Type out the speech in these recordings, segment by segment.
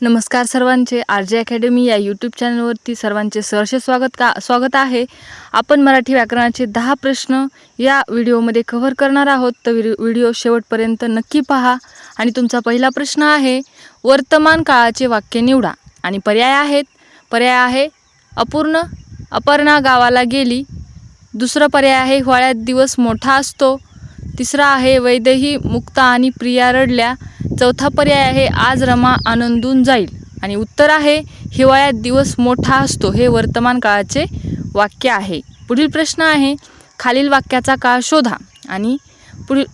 नमस्कार सर्वांचे. R J academy या यूट्यूब चॅनलवरती सर्वांचे सहर्ष स्वागत का स्वागत आहे. आपण मराठी व्याकरणाचे दहा प्रश्न या व्हिडिओमध्ये कव्हर करणार आहोत. तर व्हिडिओ शेवटपर्यंत नक्की पहा. आणि तुमचा पहिला प्रश्न आहे वर्तमान काळाचे वाक्य निवडा. आणि पर्याय आहेत. पर्याय आहे अपूर्ण अपर्णा गावाला गेली. दुसरा पर्याय आहे हिवाळ्यात दिवस मोठा असतो. तिसरा आहे वैदही मुक्ता आणि प्रिया रडल्या. चौथा पर्याय आहे आज रमा आनंदून जाईल. आणि उत्तर आहे हिवाळ्यात दिवस मोठा असतो हे वर्तमान काळाचे वाक्य आहे. पुढील प्रश्न आहे खालील वाक्याचा काळ शोधा. आणि पुढील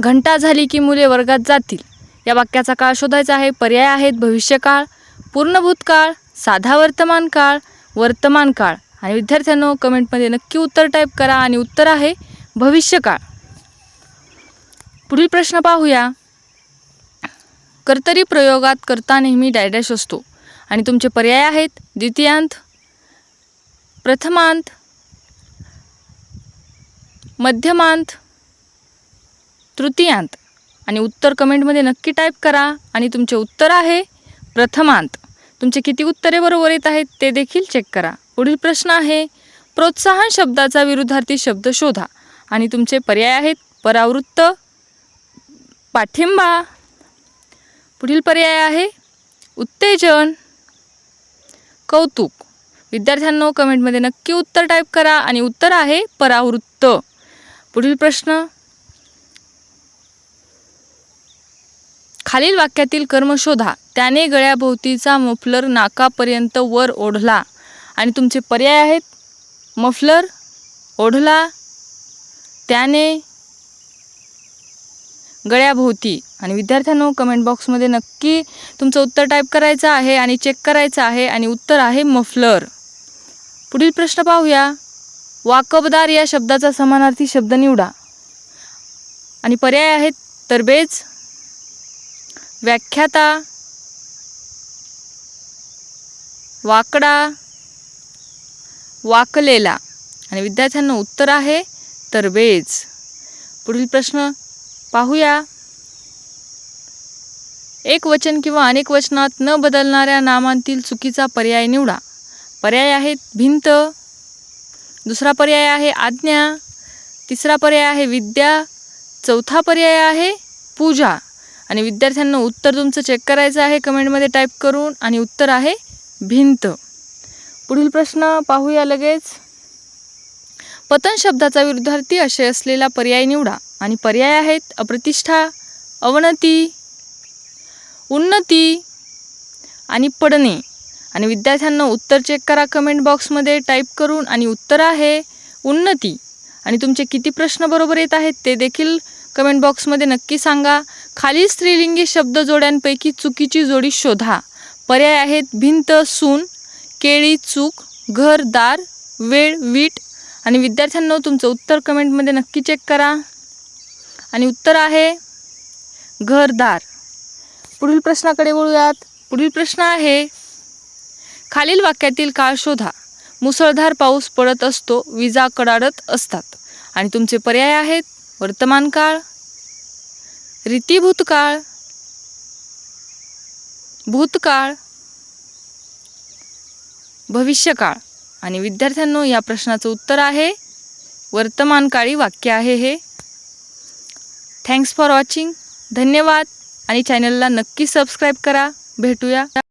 घंटा झाली की मुले वर्गात जातील. या वाक्याचा काळ शोधायचा आहे पर्याय आहेत भविष्यकाळ पूर्ण भूतकाळ साधा वर्तमान काळ वर्तमान काळ. आणि विद्यार्थ्यांनो कमेंटमध्ये नक्की उत्तर टाईप करा आणि उत्तर आहे भविष्यकाळ. पुढील प्रश्न पाहूया. कर्तरी प्रयोगात करता नेहमी डॅडॅश असतो. आणि तुमचे पर्याय आहेत. द्वितीयांत प्रथमांत मध्यमांत तृतीयांत. आणि उत्तर कमेंटमध्ये नक्की टाईप करा. आणि तुमचे उत्तर आहे प्रथमांत. तुमचे किती उत्तरे बरोबर येत आहेत ते देखील चेक करा. पुढील प्रश्न आहे प्रोत्साहन शब्दाचा विरुद्धार्थी शब्द शोधा. आणि तुमचे पर्याय आहेत परावृत्त पाठिंबा पुढील पर्याय आहे उत्तेजन. कौतुक. विद्यार्थ्यांनो कमेंटमध्ये नक्की उत्तर टाईप करा आणि उत्तर आहे परावृत्त. पुढील प्रश्न. खालील वाक्यातील कर्म शोधा. त्याने गळ्याभोवतीचा मफलर नाकापर्यंत वर ओढला. आणि तुमचे पर्याय आहेत. मफलर ओढला. त्याने गळ्याभोवती. आणि विद्यार्थ्यांनो कमेंट बॉक्समध्ये नक्की तुमचं उत्तर टाईप करायचं आहे आणि चेक करायचं आहे आणि उत्तर आहे मफलर पुढील प्रश्न पाहूया. वाकबदार या शब्दाचा समानार्थी शब्द निवडा. आणि पर्याय आहेत तरबेज. व्याख्याता. वाकडा. वाकलेला. आणि विद्यार्थ्यांना उत्तर आहे तरबेज. पुढील प्रश्न. पाहूया. एक वचन किंवा अनेक वचनात न बदलणाऱ्या नामांतील चुकीचा पर्याय निवडा. पर्याय आहेत भिंत. दुसरा पर्याय आहे आज्ञा. तिसरा पर्याय आहे विद्या. चौथा पर्याय आहे पूजा. आणि विद्यार्थ्यांना उत्तर तुमचं चेक करायचं आहे कमेंटमध्ये टाईप करून. आणि उत्तर आहे भिंत. पुढील प्रश्न पाहूया लगेच. पतन शब्दाचा विरुद्धार्थी असे असलेला पर्याय निवडा. आणि पर्याय आहेत अप्रतिष्ठा अवनती उन्नती आणि पडणे. आणि विद्यार्थ्यांना उत्तर चेक करा कमेंट बॉक्समध्ये टाईप करून आणि उत्तर आहे उन्नती. आणि तुमचे किती प्रश्न बरोबर येत आहेत ते देखील कमेंट बॉक्समध्ये नक्की सांगा. खाली स्त्रीलिंगी शब्द जोड्यांपैकी चुकीची जोडी शोधा. पर्याय आहेत भिंत सून केळी चूक घर दार वेळ वीट आणि विद्यार्थ्यांना तुमचं उत्तर कमेंटमध्ये नक्की चेक करा. आणि उत्तर आहे घरदार. पुढील प्रश्नाकडे वळूयात. पुढील प्रश्न आहे खालील वाक्यातील काळ शोधा. मुसळधार पाऊस पडत असतो विजा कडाडत असतात. आणि तुमचे पर्याय आहेत वर्तमान काळ रीतीभूतकाळ भूतकाळ भविष्यकाळ. आणि विद्यार्थ्यांनो या प्रश्नाचं उत्तर आहे वर्तमानकाळी वाक्य आहे हे. थँक्स फॉर वॉचिंग धन्यवाद. आणि चॅनलला नक्की सबस्क्राईब करा. भेटूया.